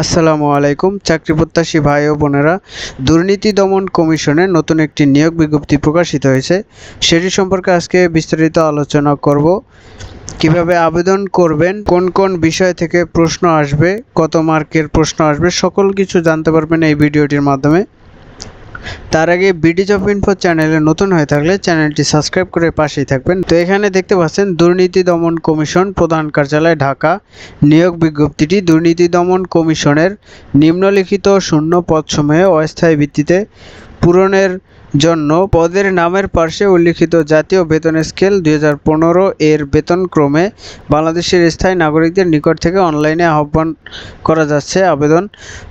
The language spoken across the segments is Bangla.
আসসালামু আলাইকুম, চাকরি প্রত্যাশী ভাই ও বোনেরা। দুর্নীতি দমন কমিশনের নতুন একটি নিয়োগ বিজ্ঞপ্তি প্রকাশিত হয়েছে। সেটি সম্পর্কে আজকে বিস্তারিত আলোচনা করব। কীভাবে আবেদন করবেন, কোন কোন বিষয় থেকে প্রশ্ন আসবে, কত মার্কের প্রশ্ন আসবে, সকল কিছু জানতে পারবেন এই ভিডিওটির মাধ্যমে। তার আগে বিডিজ অফ ইনফো চ্যানেলে নতুন হয়ে থাকলে চ্যানেলটি সাবস্ক্রাইব করে পাশেই থাকবেন। তো এখানে দেখতে পাচ্ছেন, দুর্নীতি দমন কমিশন প্রধান কার্যালয় ঢাকা। নিয়োগ বিজ্ঞপ্তিটি, দুর্নীতি দমন কমিশনের নিম্নলিখিত শূন্য পদসমূহে অস্থায়ী ভিত্তিতে পূরণের জন্য পদের নামের পার্শ্বে উল্লিখিত জাতীয় বেতন স্কেল দুই হাজার পনেরো এর বেতনক্রমে বাংলাদেশের স্থায়ী নাগরিকদের নিকট থেকে অনলাইনে আহ্বান করা যাচ্ছে আবেদন।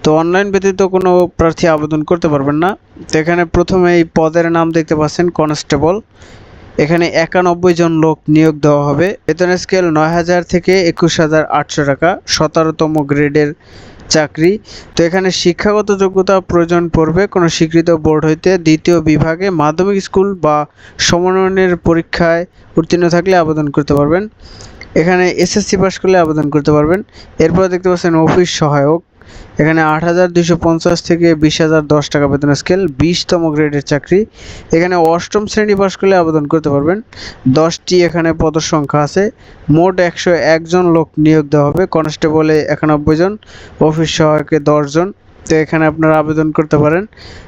তো অনলাইন ব্যতীত কোনো প্রার্থী আবেদন করতে পারবেন না। তো এখানে প্রথমে এই পদের নাম দেখতে পাচ্ছেন কনস্টেবল। এখানে একানব্বই জন লোক নিয়োগ দেওয়া হবে। বেতন স্কেল নয় হাজার থেকে একুশ হাজার আটশো টাকা। সতেরোতম গ্রেডের চাকরি। তো এখানে শিক্ষাগত যোগ্যতা প্রয়োজন পড়বে কোনো স্বীকৃত বোর্ড হইতে। দ্বিতীয় বিভাগে মাধ্যমিক স্কুল বা সমন্বয়ের পরীক্ষায় উত্তীর্ণ থাকলে আবেদন করতে পারবেন। এখানে এসএসসি পাস করলে আবেদন করতে পারবেন। এরপর দেখতে পাচ্ছেন অফিস সহায়ক। এখানে আট হাজার দুশো পঞ্চাশ থেকে বিশ হাজার দশ টাকা বেতন স্কেল বিশতম গ্রেডের চাকরি। এখানে অষ্টম শ্রেণি পাশ করলে আবেদন করতে পারবেন। দশটি এখানে পদসংখ্যা আছে। মোট একশো একজন লোক নিয়োগ দেওয়া হবে। কনস্টেবলে একানব্বই জন, অফিস সহায়কে দশজন তো এখানে আপনারা আবেদন করতে পারেন।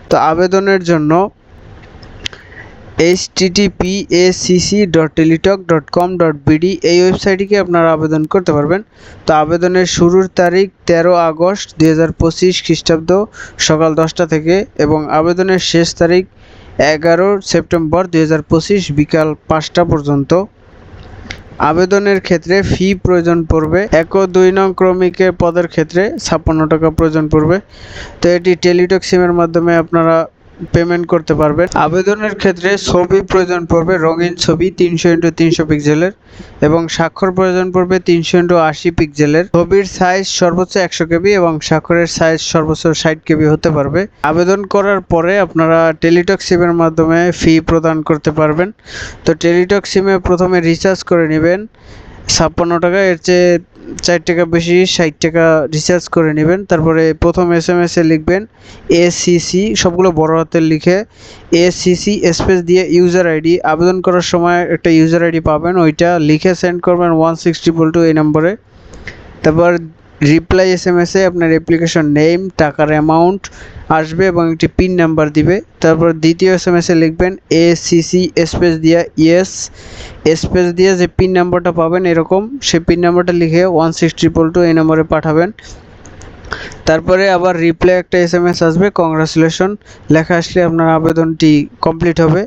তো আবেদনের জন্য H TTP ACC dot Teletalk dot com dot BD এই ওয়েবসাইটটিকে আপনারা আবেদন করতে পারবেন। তো আবেদনের শুরুর তারিখ তেরো আগস্ট দুই হাজার পঁচিশ খ্রিস্টাব্দ সকাল দশটা থেকে এবং আবেদনের শেষ তারিখ এগারো সেপ্টেম্বর দুই হাজার পঁচিশ বিকাল পাঁচটা পর্যন্ত। আবেদনের ক্ষেত্রে ফি প্রয়োজন পড়বে। এক ও দুই নং ক্রমিকের পদের ক্ষেত্রে ছাপ্পান্ন টাকা প্রয়োজন পড়বে। তো এটি টেলিটক সিমের মাধ্যমে আপনারা পেমেন্ট করতে পারবেন আবেদনের ক্ষেত্রে ছবি প্রয়োজন পড়বে, রঙিন ছবি তিনশো ইন্টু তিনশো পিক্সেলের এবং স্বাক্ষর প্রয়োজন পড়বে তিনশো ইন্টু আশি পিক্সেলের। ছবির সাইজ সর্বোচ্চ একশো কেবি এবং স্বাক্ষরের সাইজ সর্বোচ্চ ষাট কেবি হতে পারবে। আবেদন করার পরে আপনারা টেলিটক সিমের মাধ্যমে ফি প্রদান করতে পারবেন। তো টেলিটক সিমে প্রথমে রিচার্জ করে নেবেন। ছাপ্পান্ন টাকা, এর চেয়ে চার টাকা বেশি, ষাট টাকা রিচার্জ করে নেবেন। তারপরে প্রথম এস এম এসে লিখবেন এসিসি সবগুলো বড় হাতের লিখে এসিসি স্পেস দিয়ে ইউজার আইডি আবেদন করার সময় একটা ইউজার আইডি পাবেন, ওইটা লিখে সেন্ড করবেন ওয়ান সিক্স ট্রিপল টু এই নম্বরে তারপর রিপ্লাই এস এম এসে আপনার অ্যাপ্লিকেশন নেম টাকার অ্যামাউন্ট আসবে এবং একটি পিন নাম্বার দিবে। তারপর দ্বিতীয় এস এম এসে লিখবেন এ সি স্পেস দিয়ে ইয়েস স্পেস দিয়ে যে পিন নাম্বারটা পাবেন এরকম, সেই পিন নাম্বারটা লিখে ওয়ান সিক্স ট্রিপল টু এই নম্বরে পাঠাবেন। তারপরে আবার রিপ্লাই একটা এস এম এস আসবে কংগ্রাচুলেশন লেখা আসলে আপনার আবেদনটি কমপ্লিট হবে।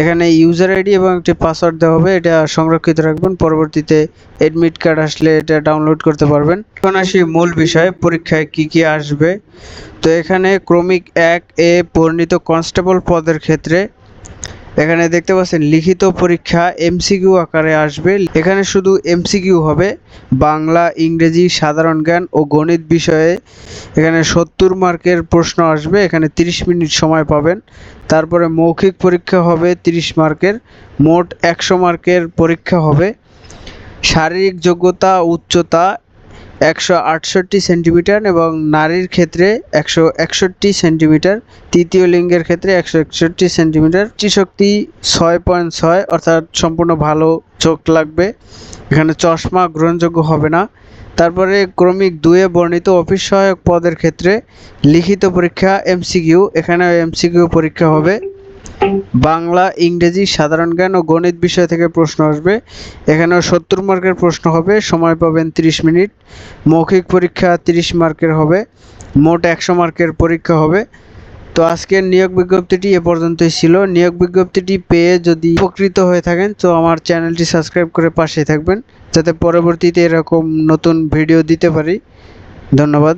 এখানে ইউজার আইডি এবং একটি পাসওয়ার্ড দেওয়া হবে, এটা সংরক্ষিত রাখবেন। পরবর্তীতে এডমিট কার্ড আসলে এটা ডাউনলোড করতে পারবেন। এখন আসি মূল বিষয়, পরীক্ষায় কি কি আসবে। তো এখানে ক্রমিক এক এ বর্ণিত কনস্টেবল পদের ক্ষেত্রে এখানে দেখতে পাচ্ছেন, লিখিত পরীক্ষা এমসিকিউ আকারে আসবে। এখানে শুধু এমসিকিউ হবে। বাংলা, ইংরেজি, সাধারণ জ্ঞান ও গণিত বিষয়ে এখানে সত্তর মার্কের প্রশ্ন আসবে। এখানে তিরিশ মিনিট সময় পাবেন। তারপরে মৌখিক পরীক্ষা হবে তিরিশ মার্কের। মোট একশো মার্কের পরীক্ষা হবে। শারীরিক যোগ্যতা, উচ্চতা একশো আটষট্টি সেন্টিমিটার এবং নারীর ক্ষেত্রে একশো একষট্টি সেন্টিমিটার, তৃতীয় লিঙ্গের ক্ষেত্রে একশো একষট্টি সেন্টিমিটার। শক্তি ছয় পয়েন্ট ছয়, অর্থাৎ সম্পূর্ণ ভালো চোখ লাগবে। এখানে চশমা গ্রহণযোগ্য হবে না। তারপরে ক্রমিক দুয়ে বর্ণিত অফিস সহায়ক পদের ক্ষেত্রে লিখিত পরীক্ষা, এমসিকিউ। এখানে এমসিকিউ পরীক্ষা হবে। বাংলা, ইংরেজি, সাধারণ জ্ঞান ও গণিত বিষয় থেকে প্রশ্ন আসবে। এখানেও সত্তর মার্কের প্রশ্ন হবে, সময় পাবেন তিরিশ মিনিট। মৌখিক পরীক্ষা তিরিশ মার্কের হবে, মোট একশো মার্কের পরীক্ষা হবে। তো আজকের নিয়োগ বিজ্ঞপ্তিটি এ পর্যন্তই ছিল। নিয়োগ বিজ্ঞপ্তিটি পেয়ে যদি উপকৃত হয়ে থাকেন, তো আমার চ্যানেলটি সাবস্ক্রাইব করে পাশে থাকবেন, যাতে পরবর্তীতে এরকম নতুন ভিডিও দিতে পারি। ধন্যবাদ।